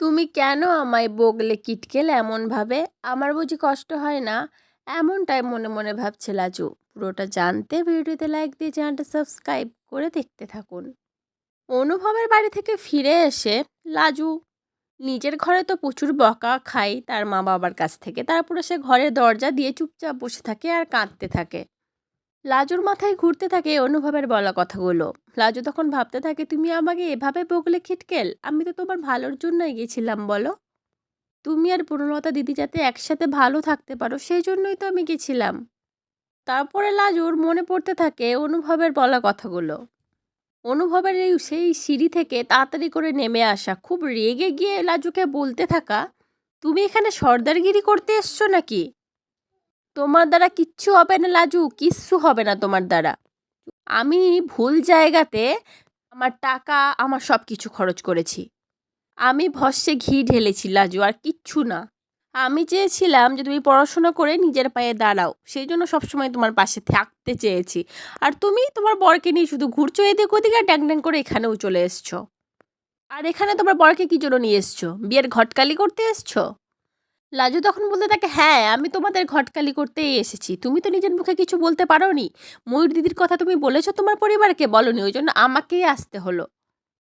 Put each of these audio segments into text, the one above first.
তুমি কেন আমায় বগলে কিটকেলে এমনভাবে? আমার বুঝি কষ্ট হয় না? এমনটাই মনে মনে ভাবছে লাজু। পুরোটা জানতে ভিডিওতে লাইক দিয়ে চ্যানেলটা সাবস্ক্রাইব করে দেখতে থাকুন। অনুভবের বাড়ি থেকে ফিরে এসে লাজু নিজের ঘরে তো প্রচুর বকা খায় তার মা বাবার কাছ থেকে। তারপরে সে ঘরের দরজা দিয়ে চুপচাপ বসে থাকে আর কাঁদতে থাকে। লাজুর মাথায় ঘুরতে থাকে অনুভবের বলা কথাগুলো। লাজু তখন ভাবতে থাকে, তুমি আমাকে এভাবে বগলে খিটকেল? আমি তো তোমার ভালোর জন্যই গেছিলাম, বলো? তুমি আর পূর্ণলতা দিদি যাতে একসাথে ভালো থাকতে পারো, সেই জন্যই তো আমি গেছিলাম। তারপরে লাজুর মনে পড়তে থাকে অনুভবের বলা কথাগুলো। অনুভবের এই সেই সিঁড়ি থেকে তাড়াতাড়ি করে নেমে আসা, খুব রেগে গিয়ে লাজুকে বলতে থাকা, তুমি এখানে সর্দারগিরি করতে এসছো নাকি? তোমার দ্বারা কিচ্ছু হবে না, লাজু, কিচ্ছু হবে না তোমার দ্বারা। আমি ভুল জায়গাতে আমার টাকা, আমার সব কিছু খরচ করেছি। আমি ভস্যে ঘি ঢেলেছি, লাজু, আর কিচ্ছু না। আমি চেয়েছিলাম যে তুমি পড়াশোনা করে নিজের পায়ে দাঁড়াও। সেই জন্য সবসময় তোমার পাশে থাকতে চেয়েছি। আর তুমি তোমার বরকে নিয়ে শুধু ঘুরছো, এদিক ওদিকে, আর ড্যাং ড্যাং করে এখানেও চলে এসছো। আর এখানে তোমার বরকে কী জন্য নিয়ে এসছো? বিয়ের ঘটকালি করতে এসছো? লাজু তখন বলতে থাকে হ্যাঁ আমি তোমাদের ঘটকালি করতেই এসেছি। তুমি তো নিজের মুখে কিছু বলতে পারো নি ময়ূর দিদির কথা তুমি বলেছ, তোমার পরিবারকে বলনি, ওই জন্য আমাকেই আসতে হলো।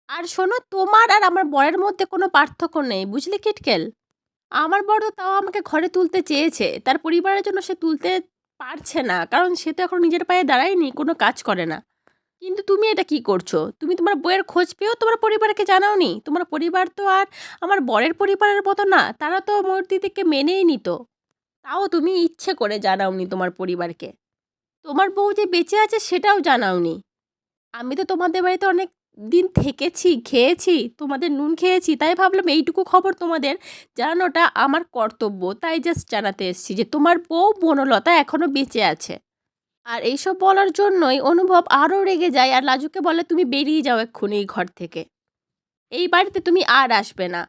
আর শোনো, তোমার আর আমার বরের মধ্যে কোনো পার্থক্য নেই, বুঝলি কিটকেল? আমার বড় তাও আমাকে ঘরে তুলতে চেয়েছে, তার পরিবারের জন্য সে তুলতে পারছে না, কারণ সে তো এখন নিজের পায়ে দাঁড়ায়নি, কোনো কাজ করে না। কিন্তু তুমি এটা কি করছ? তুমি তোমার বইয়ের খোঁজ পেয়েও তোমার পরিবারকে জানাওনি? তোমার পরিবার তো আর আমার বরের পরিবারের মতো না, তারা তো মূর্তিটিকে মেনেই নিত। তাও তুমি ইচ্ছে করে জানাওনি তোমার পরিবারকে। তোমার বউ যে বেঁচে আছে সেটাও জানাওনি। আমি তো তোমাদের বাড়িতে অনেক দিন থেকেছি, খেয়েছি, তোমাদের নুন খেয়েছি, তাই ভাবলাম এইটুকু খবর তোমাদের। জানানোটা আমার কর্তব্য, তাই জাস্ট জানাতে এসেছি যে তোমার বউ বনলতা এখনও বেঁচে আছে। আর এইসব বলার জন্যই অনুভব আরও রেগে যায় আর লাজুকে বলে, তুমি বেরিয়ে যাও এক্ষুনি এই ঘর থেকে। এই বাড়িতে তুমি আর আসবে না।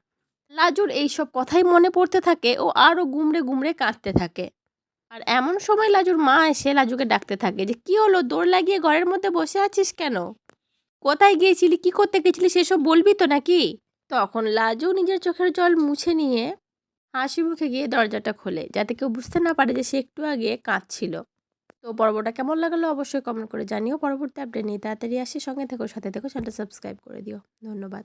লাজুর এইসব কথাই মনে পড়তে থাকে ও আরও গুমড়ে গুমড়ে কাঁদতে থাকে। আর এমন সময় লাজুর মা এসে লাজুকে ডাকতে থাকে যে, কি হলো? দৌড় লাগিয়ে ঘরের মধ্যে বসে আছিস কেন? কোথায় গিয়েছিলি? কি করতে গেছিলি? সেসব বলবি তো নাকি? তখন লাজু নিজের চোখের জল মুছে নিয়ে হাসি মুখে গিয়ে দরজাটা খোলে, যাতে কেউ বুঝতে না পারে যে সে একটু আগে কাঁদছিল। তো পর্বটা কেমন লাগল অবশ্যই কমেন্ট করে জানিও। পরবর্তী আপডেট নিয়ে তাড়াতাড়ি আসি। সঙ্গে থেকো, সাথে থেকো চ্যানেলটা সাবস্ক্রাইব করে দিও। ধন্যবাদ।